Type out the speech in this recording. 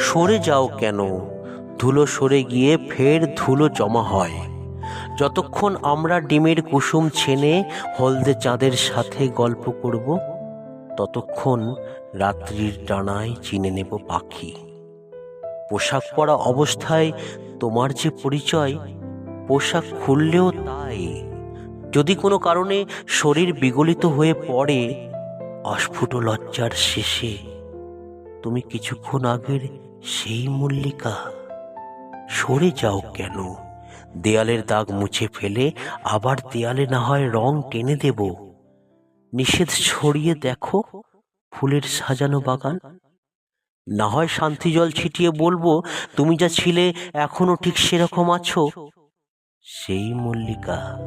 সরে যাও কেন? ধুলো সরে গিয়ে ফের ধুলো জমা হয়। যতক্ষণ আমরা ডিমের কুসুম ছেনে হলদে চাঁদের সাথে গল্প করব, ততক্ষণ রাত্রির ডানায় চিনে নেব পাখি। পোশাক পরা অবস্থায় তোমার যে পরিচয়, পোশাক খুললেও তাই। যদি কোনো কারণে শরীর বিগলিত হয়ে পড়ে, অস্ফুট লজ্জার শেষে তুমি কিছুক্ষণ আগের সেই মল্লিকা, সরে যাও কেন? দেয়ালের দাগ মুছে ফেলে আবার দেয়ালে না হয় রং টেনে দেব। নিষেধ ছড়িয়ে দেখো ফুলের সাজানো বাগান। না হয় শান্তি জল ছিটিয়ে বলব, তুমি যা ছিলে এখনও ঠিক সেরকম আছো। সেই মল্লিকা